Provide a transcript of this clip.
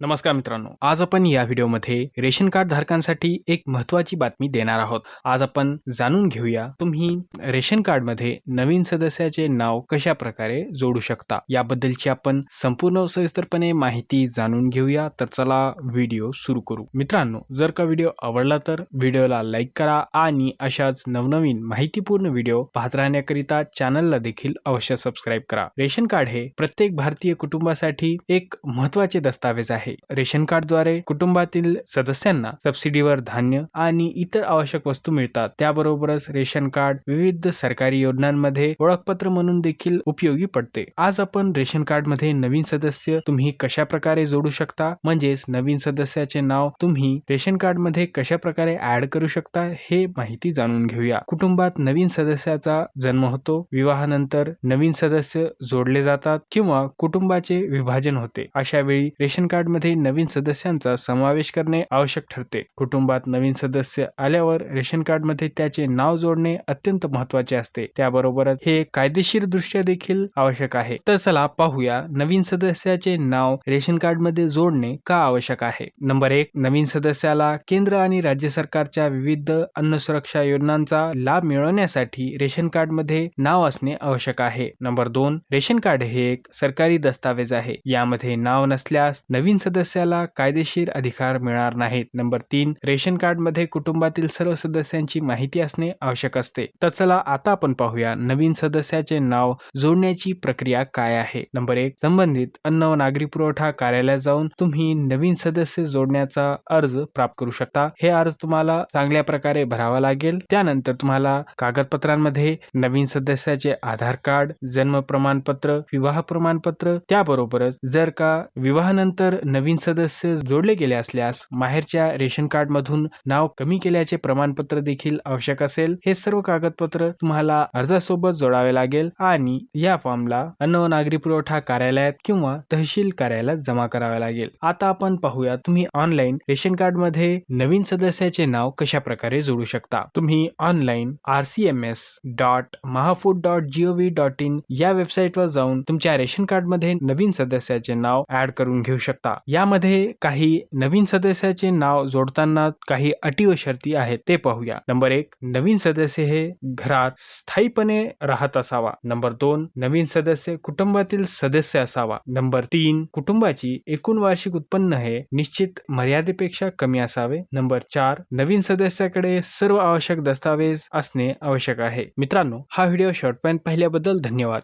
नमस्कार मित्रांनो आज आपण या व्हिडिओमध्ये रेशन कार्ड धारकांसाठी एक महत्वाची बातमी देणार आहोत. आज आपण जाणून घेऊया तुम्ही रेशन कार्डमध्ये नवीन सदस्याचे नाव कशा प्रकारे जोडू शकता? याबद्दलची आपण संपूर्ण सविस्तरपणे माहिती जाणून घेऊया. तर चला व्हिडिओ सुरू करू. मित्रांनो जर का व्हिडिओ आवडला तर व्हिडिओला लाईक करा आणि अशाच नवनवीन माहितीपूर्ण व्हिडिओ पाहत राहण्याकरिता चॅनलला देखील अवश्य सबस्क्राईब करा. रेशन कार्ड हे प्रत्येक भारतीय कुटुंबासाठी एक महत्त्वाचे दस्तावेज आहे. रेशन कार्डद्वारे कुटुंबातील सदस्यांना सबसिडीवर धान्य आणि इतर आवश्यक वस्तू मिळतात. त्याबरोबरच रेशन कार्ड विविध सरकारी योजनांमध्ये ओळखपत्र म्हणून देखील उपयोगी पडते. आज आपण रेशन कार्डमध्ये नवीन सदस्य तुम्ही कशा प्रकारे जोडू शकता? म्हणजेच नवीन सदस्याचे नाव तुम्ही रेशन कार्डमध्ये कशा प्रकारे ऍड करू शकता? हे माहिती जाणून घेऊया. कुटुंबात नवीन सदस्याचा जन्म होतो विवाहानंतर नवीन सदस्य जोडले जातात किंवा कुटुंबाचे विभाजन होते. अशा वेळी रेशन कार्ड मध्ये नवीन सदस्यांचा समावेश करणे आवश्यक ठरते. कुटुंबात नवीन सदस्य आल्यावर रेशन कार्डमध्ये त्याचे नाव जोडणे अत्यंत महत्त्वाचे असते. त्याबरोबरच हे कायदेशीर दृष्ट्या देखील आवश्यक आहे. तर चला पाहूया नवीन सदस्याचे नाव रेशन कार्डमध्ये जोडणे का आवश्यक आहे. नंबर एक नवीन सदस्याला केंद्र आणि राज्य सरकारच्या विविध अन्न सुरक्षा योजनांचा लाभ मिळवण्यासाठी रेशन कार्डमध्ये नाव असणे आवश्यक आहे. नंबर दोन रेशन कार्ड हे एक सरकारी दस्तावेज आहे. यामध्ये नाव नसल्यास नवीन सदस्याला कायदेशीर अधिकार मिळणार नाहीत. नंबर तीन रेशन कार्डमध्ये कुटुंबातील सर्व सदस्यांची माहिती असणे आवश्यक असते. तर चला आता आपण पाहूया नवीन सदस्याचे नाव जोडण्याची प्रक्रिया काय आहे. नंबर एक संबंधित अन्न व नागरी पुरवठा कार्यालयात जाऊन तुम्ही नवीन सदस्य जोडण्याचा अर्ज प्राप्त करू शकता. हे अर्ज तुम्हाला चांगल्या प्रकारे भरावा लागेल. त्यानंतर तुम्हाला कागदपत्रांमध्ये नवीन सदस्याचे आधार कार्ड जन्म प्रमाणपत्र विवाह प्रमाणपत्र त्याबरोबरच जर का विवाहानंतर नवीन सदस्य जोडले गेले असल्यास माहेरच्या रेशन कार्ड मधून नाव कमी केल्याचे प्रमाणपत्र देखील आवश्यक असेल. हे सर्व कागदपत्र तुम्हाला अर्जासोबत जोडावे लागेल आणि या फॉर्मला अन्न व नागरी पुरवठा कार्यालयात किंवा तहसील कार्यालयात जमा करावे लागेल. आता आपण पाहूया तुम्ही ऑनलाईन रेशन कार्डमध्ये नवीन सदस्याचे नाव कशा प्रकारे जोडू शकता. तुम्ही online R C M S dot Mahafood dot G O V dot in या वेबसाईटवर जाऊन तुमच्या रेशन कार्डमध्ये नवीन सदस्याचे नाव ऍड करून घेऊ शकता. यामध्ये काही नवीन सदस्याचे नाव जोडताना काही अटी व शर्ती आहेत ते पाहूया. नंबर एक नवीन सदस्य हे घरात स्थायीपणे राहत असावा. नंबर दोन नवीन सदस्य कुटुंबातील सदस्य असावा. नंबर तीन कुटुंबाची एकूण वार्षिक उत्पन्न हे निश्चित मर्यादेपेक्षा कमी असावे. नंबर चार नवीन सदस्याकडे सर्व आवश्यक दस्तावेज असणे आवश्यक आहे. मित्रांनो हा व्हिडिओ शॉर्टपर्यंत पाहिल्याबद्दल धन्यवाद.